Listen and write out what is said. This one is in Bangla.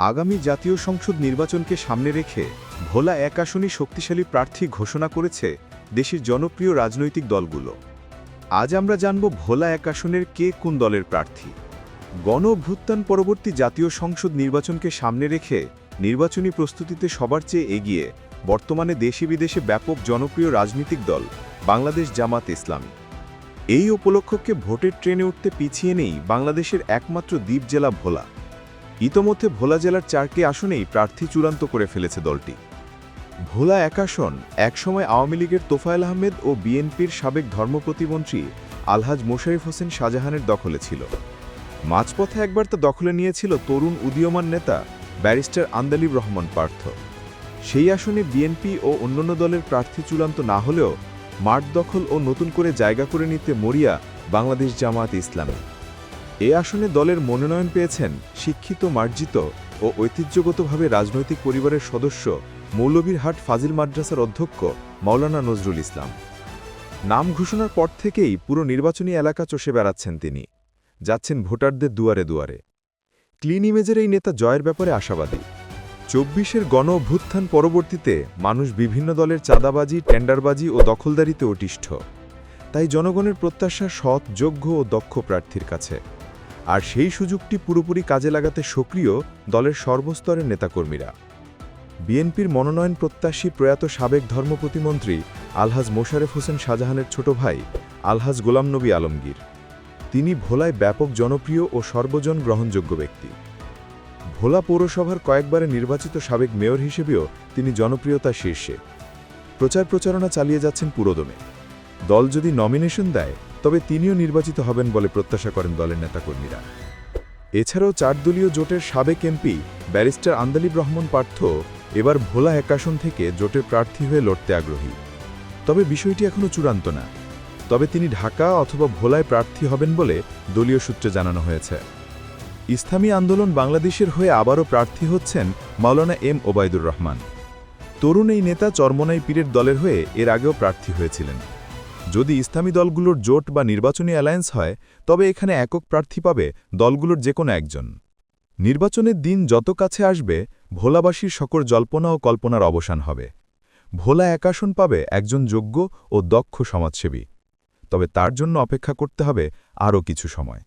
আগামী জাতীয় সংসদ নির্বাচনকে সামনে রেখে ভোলা এক আসনই শক্তিশালী প্রার্থী ঘোষণা করেছে দেশের জনপ্রিয় রাজনৈতিক দলগুলো। আজ আমরা জানব ভোলা এক আসনের কে কোন দলের প্রার্থী। গণ অভ্যুত্থান পরবর্তী জাতীয় সংসদ নির্বাচনকে সামনে রেখে নির্বাচনী প্রস্তুতিতে সবার চেয়ে এগিয়ে বর্তমানে দেশে বিদেশে ব্যাপক জনপ্রিয় রাজনৈতিক দল বাংলাদেশ জামাত ইসলামী। এই উপলক্ষকে ভোটের ট্রেনে উঠতে পিছিয়ে নেই বাংলাদেশের একমাত্র দ্বীপ জেলা ভোলা। ইতোমধ্যে ভোলা জেলার চারটি আসনেই প্রার্থী চূড়ান্ত করে ফেলেছে দলটি। ভোলা এক আসন, একসময় আওয়ামী লীগের তোফায়েল আহমেদ ও বিএনপির সাবেক ধর্মপ্রতিমন্ত্রী আলহাজ মোশারিফ হোসেন শাহজাহানের দখলে ছিল। মাঝপথে একবার তা দখলে নিয়েছিল তরুণ উদীয়মান নেতা ব্যারিস্টার আন্দালিব রহমান পার্থ। সেই আসনে বিএনপি ও অন্যান্য দলের প্রার্থী চূড়ান্ত না হলেও মাঠ দখল ও নতুন করে জায়গা করে নিতে মরিয়া বাংলাদেশ জামাত ইসলামী। এ আসনে দলের মনোনয়ন পেয়েছেন শিক্ষিত, মার্জিত ও ঐতিহ্যগতভাবে রাজনৈতিক পরিবারের সদস্য মৌলভীরহাট ফাজিল মাদ্রাসার অধ্যক্ষ মাওলানা নজরুল ইসলাম। নাম ঘোষণার পর থেকেই পুরো নির্বাচনী এলাকা চষে বেড়াচ্ছেন তিনি। যাচ্ছেন ভোটারদের দুয়ারে দুয়ারে। ক্লিন ইমেজের এই নেতা জয়ের ব্যাপারে আশাবাদী। চব্বিশের গণ অভ্যুত্থান পরবর্তীতে মানুষ বিভিন্ন দলের চাঁদাবাজি, টেন্ডারবাজি ও দখলদারিতে অটিষ্ঠ তাই জনগণের প্রত্যাশা সৎ, যোগ্য ও দক্ষ প্রার্থীর কাছে। আর সেই সুযোগটি পুরোপুরি কাজে লাগাতে সক্রিয় দলের সর্বস্তরের নেতাকর্মীরা। বিএনপির মনোনয়ন প্রত্যাশী প্রয়াত সাবেক ধর্ম প্রতিমন্ত্রী আলহাজ মোশারেফ হোসেন শাহজাহানের ছোট ভাই আলহাজ গোলাম নবী আলমগীর। তিনি ভোলায় ব্যাপক জনপ্রিয় ও সর্বজন গ্রহণযোগ্য ব্যক্তি। ভোলা পৌরসভার কয়েকবারে নির্বাচিত সাবেক মেয়র হিসেবেও তিনি জনপ্রিয়তা শীর্ষে। প্রচার প্রচারণা চালিয়ে যাচ্ছেন পুরোদমে। দল যদি নমিনেশন দেয় তবে তিনিও নির্বাচিত হবেন বলে প্রত্যাশা করেন দলের নেতাকর্মীরা। এছাড়াও চারদলীয় জোটের সাবেক এমপি ব্যারিস্টার আন্দালিব রহমান পার্থ এবার ভোলা একাশন থেকে জোটের প্রার্থী হয়ে লড়তে আগ্রহী। তবে বিষয়টি এখনও চূড়ান্ত না। তবে তিনি ঢাকা অথবা ভোলায় প্রার্থী হবেন বলে দলীয় সূত্রে জানানো হয়েছে। ইসলামী আন্দোলন বাংলাদেশের হয়ে আবারও প্রার্থী হচ্ছেন মাওলানা এম ওবায়দুর রহমান। তরুণ এই নেতা চরমনাই পীরের দলের হয়ে এর আগেও প্রার্থী হয়েছিলেন। যদি ইসলামী দলগুলোর জোট বা নির্বাচনী অ্যালায়েন্স হয়, তবে এখানে একক প্রার্থী পাবে দলগুলোর যে কোনো একজন। নির্বাচনের দিন যত কাছে আসবে, ভোলাবাসীর সকল জল্পনা ও কল্পনার অবসান হবে। ভোলা একাসন পাবে একজন যোগ্য ও দক্ষ সমাজসেবী। তবে তার জন্য অপেক্ষা করতে হবে আরও কিছু সময়।